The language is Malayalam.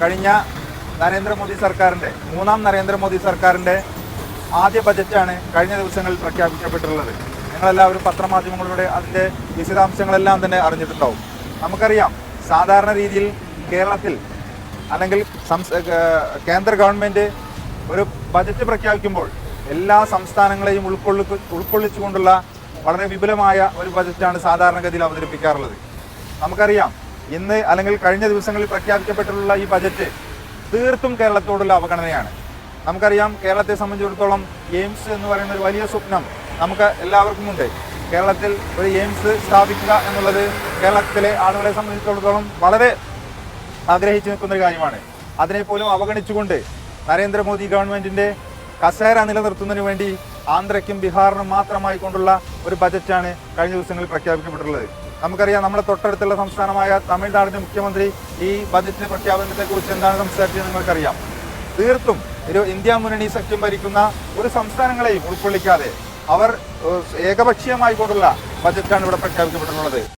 കഴിഞ്ഞ നരേന്ദ്രമോദി സർക്കാരിന്റെ മൂന്നാം നരേന്ദ്രമോദി സർക്കാരിന്റെ ആദ്യ ബജറ്റാണ് കഴിഞ്ഞ ദിവസങ്ങളിൽ പ്രഖ്യാപിക്കപ്പെട്ടിട്ടുള്ളത്. നിങ്ങളെല്ലാവരും പത്രമാധ്യമങ്ങളിലൂടെ അതിന്റെ വിശദാംശങ്ങളെല്ലാം തന്നെ അറിഞ്ഞിട്ടുണ്ടാവും. നമുക്കറിയാം സാധാരണ രീതിയിൽ കേരളത്തിൽ അല്ലെങ്കിൽ കേന്ദ്ര ഗവൺമെന്റ് ഒരു ബജറ്റ് പ്രഖ്യാപിക്കുമ്പോൾ എല്ലാ സംസ്ഥാനങ്ങളെയും ഉൾക്കൊള്ളു ഉൾക്കൊള്ളിച്ചുകൊണ്ടുള്ള വളരെ വിപുലമായ ഒരു ബജറ്റാണ് സാധാരണഗതിയിൽ അവതരിപ്പിക്കാറുള്ളത്. നമുക്കറിയാം. ഇന്ന് അല്ലെങ്കിൽ കഴിഞ്ഞ ദിവസങ്ങളിൽ പ്രഖ്യാപിക്കപ്പെട്ടിട്ടുള്ള ഈ ബജറ്റ് തീർത്തും കേരളത്തോടുള്ള അവഗണനയാണ്. നമുക്കറിയാം കേരളത്തെ സംബന്ധിച്ചിടത്തോളം എയിംസ് എന്ന് പറയുന്ന ഒരു വലിയ സ്വപ്നം നമുക്ക് എല്ലാവർക്കും ഉണ്ട്. കേരളത്തിൽ ഒരു എയിംസ് സ്ഥാപിക്കുക എന്നുള്ളത് കേരളത്തിലെ ആളുകളെ സംബന്ധിച്ചിടത്തോളം വളരെ ആഗ്രഹിച്ചു നിൽക്കുന്ന ഒരു കാര്യമാണ്. അതിനെ പോലും അവഗണിച്ചുകൊണ്ട് നരേന്ദ്രമോദി ഗവൺമെന്റിന്റെ കസേര നിലനിർത്തുന്നതിന് വേണ്ടി ആന്ധ്രയ്ക്കും ബീഹാറിനും മാത്രമായി കൊണ്ടുള്ള ഒരു ബജറ്റാണ് കഴിഞ്ഞ ദിവസങ്ങളിൽ പ്രഖ്യാപിക്കപ്പെട്ടിട്ടുള്ളത്. നമുക്കറിയാം നമ്മുടെ തൊട്ടടുത്തുള്ള സംസ്ഥാനമായ തമിഴ്നാടിന്റെ മുഖ്യമന്ത്രി ഈ ബജറ്റ് പ്രഖ്യാപനത്തെ കുറിച്ച് എന്താണ് സംസാരിച്ചത് നിങ്ങൾക്കറിയാം. തീർത്തും ഒരു ഇന്ത്യ മുന്നണി സഖ്യം ഭരിക്കുന്ന ഒരു സംസ്ഥാനങ്ങളെയും ഉൾക്കൊള്ളിക്കാതെ അവർ ഏകപക്ഷീയമായി കൊണ്ടുള്ള ബജറ്റാണ് ഇവിടെ പ്രഖ്യാപിക്കപ്പെട്ടിട്ടുള്ളത്.